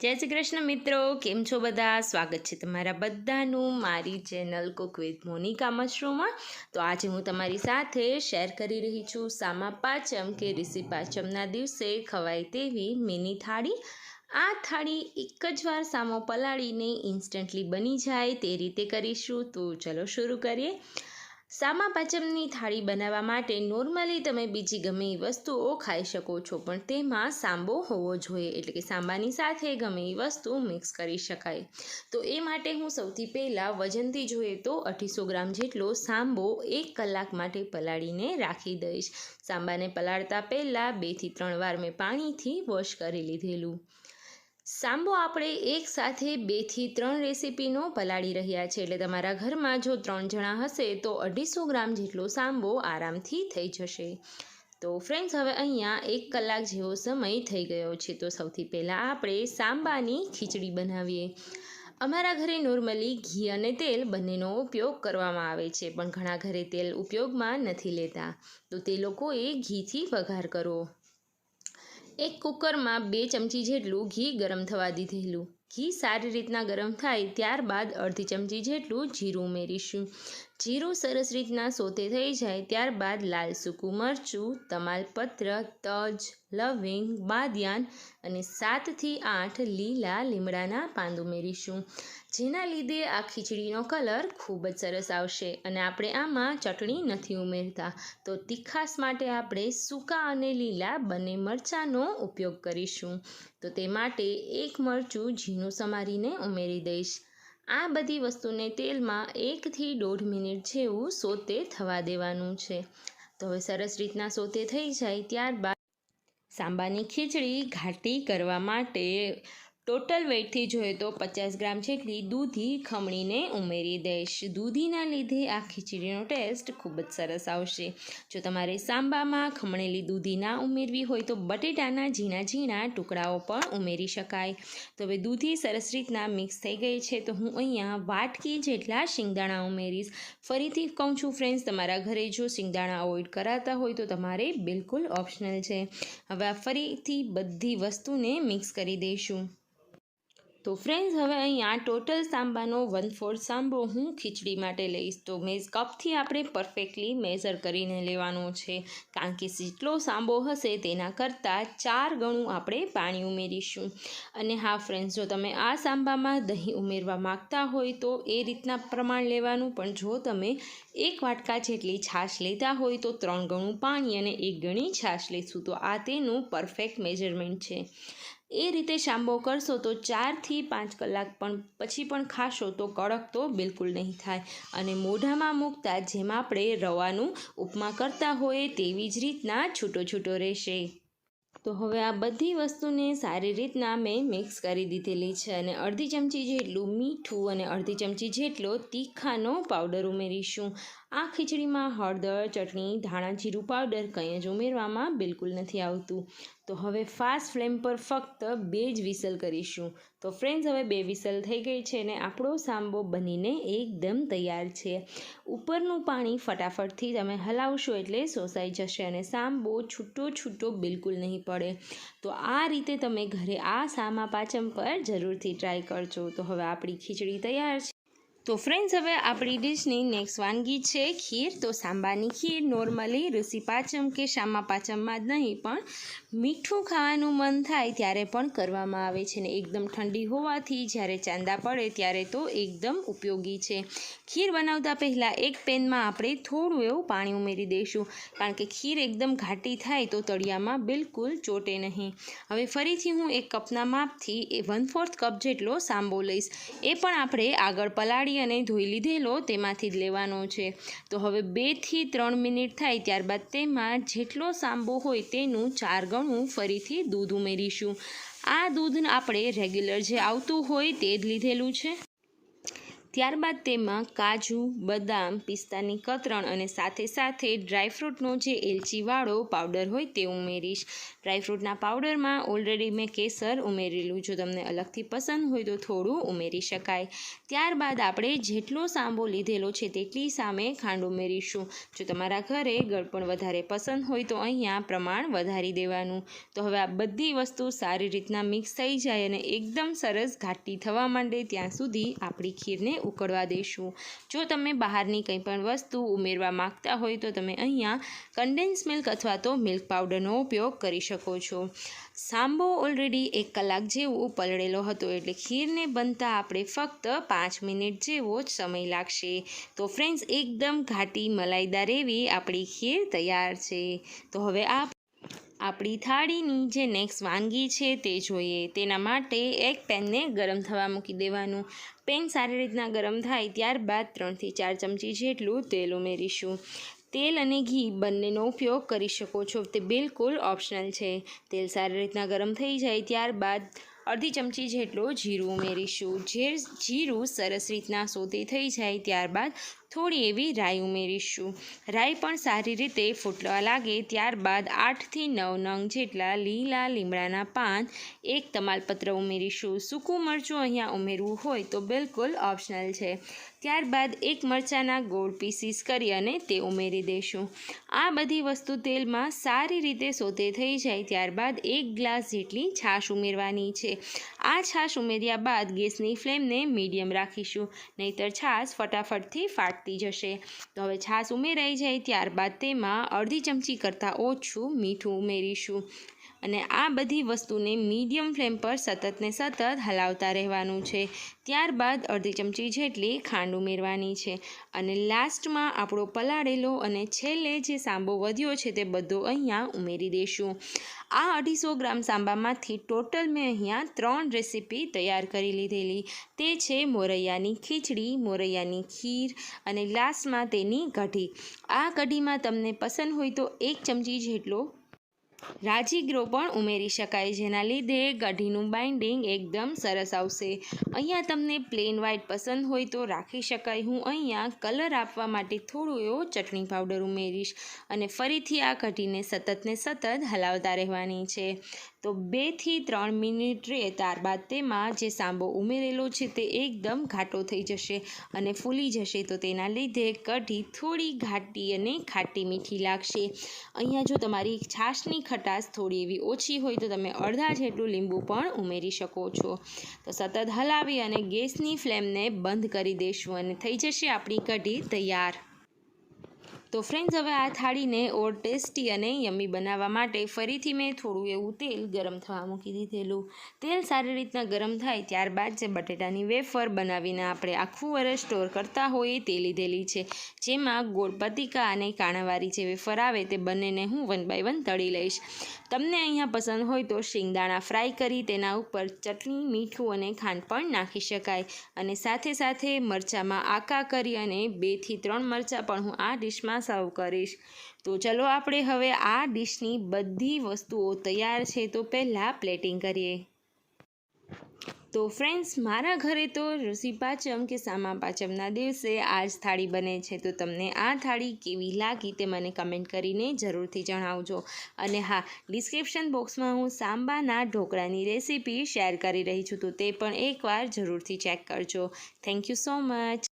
જય શ્રી કૃષ્ણ મિત્રો, કેમ છો બધા? સ્વાગત છે તમારા બધાનું મારી ચેનલ કુક વિથ મોનિકા મશરૂમમાં તો આજે હું તમારી સાથે શેર કરી રહી છું સામા પાંચમ કે ઋષિ પાંચમના દિવસે ખવાય તેવી મિની થાળી. આ થાળી એક જ વાર સામો પલાળીને ઇન્સ્ટન્ટલી બની જાય તે રીતે કરીશું. તો ચલો શરૂ કરીએ. સામા પાચમની થાળી બનાવવા માટે નોર્મલી તમે બીજી ગમે એ વસ્તુઓ ખાઈ શકો છો, પણ તેમાં સાંબો હોવો જોઈએ. એટલે કે સાંબાની સાથે ગમે એ વસ્તુ મિક્સ કરી શકાય. તો એ માટે હું સૌથી પહેલાં વજનથી જોઈએ તો અઢીસો ગ્રામ જેટલો સાંબો એક કલાક માટે પલાળીને રાખી દઈશ. સાંબાને પલાળતા પહેલાં બેથી ત્રણ વાર મેં પાણીથી વોશ કરી લીધેલું. સાંબો આપણે એકસાથે બેથી ત્રણ રેસીપીનો પલાળી રહ્યા છે. એટલે તમારા ઘરમાં જો ત્રણ જણા હશે તો અઢીસો ગ્રામ જેટલો સાંબો આરામથી થઈ જશે. તો ફ્રેન્ડ્સ હવે અહીંયા એક કલાક જેવો સમય થઈ ગયો છે. તો સૌથી પહેલાં આપણે સાંબાની ખીચડી બનાવીએ. અમારા ઘરે નોર્મલી ઘી અને તેલ બંનેનો ઉપયોગ કરવામાં આવે છે, પણ ઘણા ઘરે તેલ ઉપયોગમાં નથી લેતા. તો તે લોકોએ ઘીથી વઘાર કરવો. એક કુકરમાં બે ચમચી જેટલું ઘી ગરમ થવા દીધેલું. ઘી સારી રીતના ગરમ થાય ત્યારબાદ અડધી ચમચી જેટલું જીરું ઉમેરીશું. જીરું સરસ રીતના સોતે થઈ જાય ત્યારબાદ લાલ સૂકું મરચું, તમાલપત્ર, તજ, લવિંગ, બાદિયાન અને સાતથી આઠ લીલા લીમડાના પાંદ ઉમેરીશું. જેના લીધે આ ખીચડીનો કલર ખૂબ જ સરસ આવશે અને આપણે આમાં ચટણી નથી ઉમેરતા. તો તીખાસ માટે આપણે સૂકા અને લીલા બંને મરચાંનો ઉપયોગ કરીશું. તો તે માટે એક મરચું ઝીણું સમારીને ઉમેરી દઈશ. આ બધી વસ્તુને તેલમાં એકથી દોઢ મિનિટ જેવું સોતે થવા દેવાનું છે. તો હવે સરસ રીતના સોતે થઈ જાય ત્યારબાદ સાંબાની ખીચડી ઘાટી કરવા માટે ટોટલ વેઇટથી જોઈએ તો પચાસ ગ્રામ જેટલી દૂધી ખમણીને ઉમેરી દઈશ. દૂધીના લીધે આ ખીચડીનો ટેસ્ટ ખૂબ જ સરસ આવશે. જો તમારે સાંબામાં ખમણેલી દૂધી ના ઉમેરવી હોય તો બટેટાના ઝીણા ઝીણા ટુકડાઓ પણ ઉમેરી શકાય. તો હવે દૂધી સરસ રીતના મિક્સ થઈ ગઈ છે તો હું અહીંયા વાટકી જેટલા શિંગદાણા ઉમેરીશ. ફરીથી કહું છું ફ્રેન્ડ્સ તમારા ઘરે જો શિંગદાણા અવોઇડ કરાતા હોય તો તમારે બિલકુલ ઓપ્શનલ છે. હવે આ ફરીથી બધી વસ્તુને મિક્સ કરી દઈશું. તો ફ્રેન્ડ્સ હવે અહીંયા ટોટલ સાંબાનો વન ફોર્થ સાંબો હું ખીચડી માટે લઈશ. તો મેઝ કપથી આપણે પરફેક્ટલી મેઝર કરીને લેવાનો છે. કારણ કે જેટલો સાંબો હશે તેના કરતાં ચાર ગણું આપણે પાણી ઉમેરીશું. અને હા ફ્રેન્ડ્સ જો તમે આ સાંબામાં દહીં ઉમેરવા માગતા હોય તો એ રીતના પ્રમાણ લેવાનું. પણ જો તમે એક વાટકા જેટલી છાશ લેતા હોય તો ત્રણ ગણું પાણી અને એક ગણી છાશ લઈશું તો આ તેનું પરફેક્ટ મેજરમેન્ટ છે. એ રીતે શાંબો કરશો તો ચારથી પાંચ કલાક પણ પછી પણ ખાશો તો કડક તો બિલકુલ નહીં થાય. અને મોઢામાં મૂકતા જેમ આપણે રવાનું ઉપમા કરતા હોય તેવી જ રીતના છૂટો છૂટો રહેશે. તો હવે આ બધી વસ્તુને સારી રીતના મેં મિક્સ કરી દીધેલી છે અને અડધી ચમચી જેટલું મીઠું અને અડધી ચમચી જેટલો તીખાનો પાવડર ઉમેરીશું. આ ખીચડીમાં હળદર, ચટણી, ધાણા જીરું, પાવડર કંઈ જ ઉમેરવામાં બિલકુલ નથી આવતું. તો હવે ફાસ્ટ ફ્લેમ પર ફક્ત બે જ વિસલ કરીશું. તો ફ્રેન્ડ્સ હવે બે વિસલ થઈ ગઈ છે અને આપણો સાંબો બનીને એકદમ તૈયાર છે. ઉપરનું પાણી ફટાફટથી તમે હલાવશો એટલે સોસાઈ જશે અને સાંબો છૂટો છૂટો બિલકુલ નહીં પડે. તો આ રીતે તમે ઘરે આ સામા પાચમ પર જરૂરથી ટ્રાય કરજો. તો હવે આપણી ખીચડી તૈયાર છે. તો ફ્રેન્ડ્સ હવે આપણી ડિશની નેક્સ્ટ વાનગી છે ખીર. તો સાંબાની ખીર નોર્મલી ઋષિ પાચમ કે શામા પાચમમાં જ નહીં, પણ મીઠું ખાવાનું મન થાય ત્યારે પણ કરવામાં આવે છે ને. એકદમ ઠંડી હોવાથી જ્યારે ચાંદા પડે ત્યારે તો એકદમ ઉપયોગી છે. ખીર બનાવતા પહેલાં એક પેનમાં આપણે થોડું એવું પાણી ઉમેરી દઈશું, કારણ કે ખીર એકદમ ઘાટી થાય તો તળિયામાં બિલકુલ ચોટે નહીં. હવે ફરીથી હું એક કપના માપથી એ વન ફોર્થ કપ જેટલો સાંબો લઈશ. એ પણ આપણે આગળ પલાળી અને ધોઈ લીધેલો તેમાંથી જ લેવાનો છે. તો હવે બેથી ત્રણ મિનિટ થાય ત્યારબાદ તેમાં જેટલો સાંબો હોય તેનું ચાર ગણું ફરીથી દૂધ ઉમેરીશું. આ દૂધ આપણે રેગ્યુલર જે આવતું હોય તે જ લીધેલું છે. ત્યારબાદ તેમાં કાજુ, બદામ, પિસ્તાની કતરણ અને સાથે સાથે ડ્રાયફ્રૂટનો જે એલચીવાળો પાવડર હોય તે ઉમેરીશ. ડ્રાયફ્રૂટના પાવડરમાં ઓલરેડી મેં કેસર ઉમેરેલું. જો તમને અલગથી પસંદ હોય તો થોડું ઉમેરી શકાય. ત્યારબાદ આપણે જેટલો સાંબો લીધેલો છે તેટલી સામે ખાંડ ઉમેરીશું. જો તમારા ઘરે ગળપણ વધારે પસંદ હોય તો અહીંયા પ્રમાણ વધારી દેવાનું. તો હવે આ બધી વસ્તુ સારી રીતના મિક્સ થઈ જાય અને એકદમ સરસ ઘાટી થવા માંડે ત્યાં સુધી આપણી ખીરને ઉકળવા દઈશું જો તમે બહારની કંઈ પણ વસ્તુ ઉમેરવા માંગતા હોય તો તમે અહીંયા કન્ડેન્સ મિલ્ક અથવા તો મિલ્ક પાવડરનો ઉપયોગ કરી શકો છો. સાંબો ઓલરેડી એક કલાક જેવું પલળેલો હતો એટલે ખીરને બનતા આપણે ફક્ત પાંચ મિનિટ જેવો જ સમય લાગશે. તો ફ્રેન્ડ્સ એકદમ ઘાટી મલાઈદાર એવી આપણી ખીર તૈયાર છે. તો હવે આ આપણી થાળીની જે નેક્સ્ટ વાનગી છે તે જોઈએ. તેના માટે એક પેનને ગરમ થવા મૂકી દેવાનું. પેન સારી રીતના ગરમ થાય ત્યારબાદ ત્રણથી ચાર ચમચી જેટલું તેલ ઉમેરીશું. તેલ અને ઘી બંનેનો ઉપયોગ કરી શકો છો. તે બિલકુલ ઓપ્શનલ છે. તેલ સારી રીતના ગરમ થઈ જાય ત્યારબાદ અડધી ચમચી જેટલો જીરું ઉમેરીશું. જે જીરું સરસ રીતના સોતે થઈ જાય ત્યારબાદ થોડી એવી રાઈ ઉમેરીશું. રાઈ પણ સારી રીતે ફૂટવા લાગે ત્યારબાદ આઠથી નવ નંગ જેટલા લીલા લીમડાના પાન એક તમાલપત્ર ઉમેરીશું. સૂકું મરચું અહીંયા ઉમેરવું હોય તો બિલકુલ ઓપ્શનલ છે. ત્યારબાદ એક મરચાંના ગોળ પીસીસ કરી અને તે ઉમેરી દઈશું આ બધી વસ્તુ તેલમાં સારી રીતે સોતે થઈ જાય ત્યારબાદ એક ગ્લાસ જેટલી છાશ ઉમેરવાની છે. આ છાશ ઉમેર્યા બાદ ગેસની ફ્લેમને મીડિયમ રાખીશું. નહીતર છાશ ફટાફટથી ફાટતી જશે. તો હવે છાશ ઉમેરાઈ જાય ત્યારબાદ તેમાં અડધી ચમચી કરતાં ઓછું મીઠું ઉમેરીશું. અને આ બધી વસ્તુને મીડિયમ ફ્લેમ પર સતતને સતત હલાવતા રહેવાનું છે. ત્યારબાદ અડધી ચમચી જેટલી ખાંડ ઉમેરવાની છે અને લાસ્ટમાં આપણો પલાળેલો અને છેલ્લે જે સાંબો વધ્યો છે તે બધો અહીંયા ઉમેરી દઈશું આ અઢીસો ગ્રામ સાંબામાંથી ટોટલ મેં અહીંયા ત્રણ રેસીપી તૈયાર કરી લીધેલી. તે છે મોરૈયાની ખીચડી, મોરૈયાની ખીર અને ગ્લાસમાં તેની કઢી. આ કઢીમાં તમને પસંદ હોય તો એક ચમચી જેટલો રાજીગ્રો પણ ઉમેરી શકાય, જેના લીધે કઢીનું બાઇન્ડિંગ એકદમ સરસ આવશે. અહીંયા તમને પ્લેન વ્હાઇટ પસંદ હોય તો રાખી શકાય. હું અહીંયા કલર આપવા માટે થોડું એવો ચટણી પાવડર ઉમેરીશ અને ફરીથી આ કઢીને સતત ને સતત હલાવતા રહેવાની છે. તો બેથી ત્રણ મિનિટ રહે ત્યારબાદ તેમાં જે સાંબો ઉમેરેલો છે તે એકદમ ઘાટો થઈ જશે અને ફૂલી જશે. તો તેના લીધે કઢી થોડી ઘાટી અને ખાટી મીઠી લાગશે. અહીંયા જો તમારી છાશની ખટાશ થોડી એવી ઓછી હોય તો તમે અડધા જેટલું લીંબુ પણ ઉમેરી શકો છો. તો સતત હલાવી અને ગેસની ફ્લેમને બંધ કરી દઈશું અને થઈ જશે આપણી કઢી તૈયાર. તો ફ્રેન્ડ્સ, હવે આ થાળીને ઓર ટેસ્ટી અને યમી બનાવવા માટે ફરીથી મેં થોડું એવું તેલ ગરમ થવા મૂકી દીધેલું. તેલ સારી રીતના ગરમ થાય ત્યારબાદ જે બટેટાની વેફર બનાવીને આપણે આખું વર્ષ સ્ટોર કરતા હોઈએ તે લીધેલી છે. જેમાં ગોળ પતિકા અને કાણાવાળી જે વેફર આવે તે બંનેને હું વન બાય વન તળી લઈશ. તમને અહીંયા પસંદ હોય તો શિંગદાણા ફ્રાય કરી તેના ઉપર ચટણી, મીઠું અને ખાંડ પણ નાખી શકાય. અને સાથે સાથે મરચાંમાં આકા કરી અને બેથી ત્રણ મરચાં પણ હું આ ડિશમાં સર્વ કરીશ. તો ચલો આપણે હવે આ ડિશની બધી વસ્તુઓ તૈયાર છે તો પહેલાં પ્લેટિંગ કરીએ. તો ફ્રેન્ડ્સ, મારા ઘરે તો ઋષિ પાચમ કે સામા પાચમના દિવસે આ જ થાળી બને છે. તો તમને આ થાળી કેવી લાગી તે મને કમેન્ટ કરીને જરૂરથી જણાવજો. અને હા, ડિસ્ક્રિપ્શન બોક્સમાં હું સાંબાના ઢોકળાની રેસીપી શેર કરી રહી છું તો તે પણ એકવાર જરૂરથી ચેક કરજો. Thank you so much.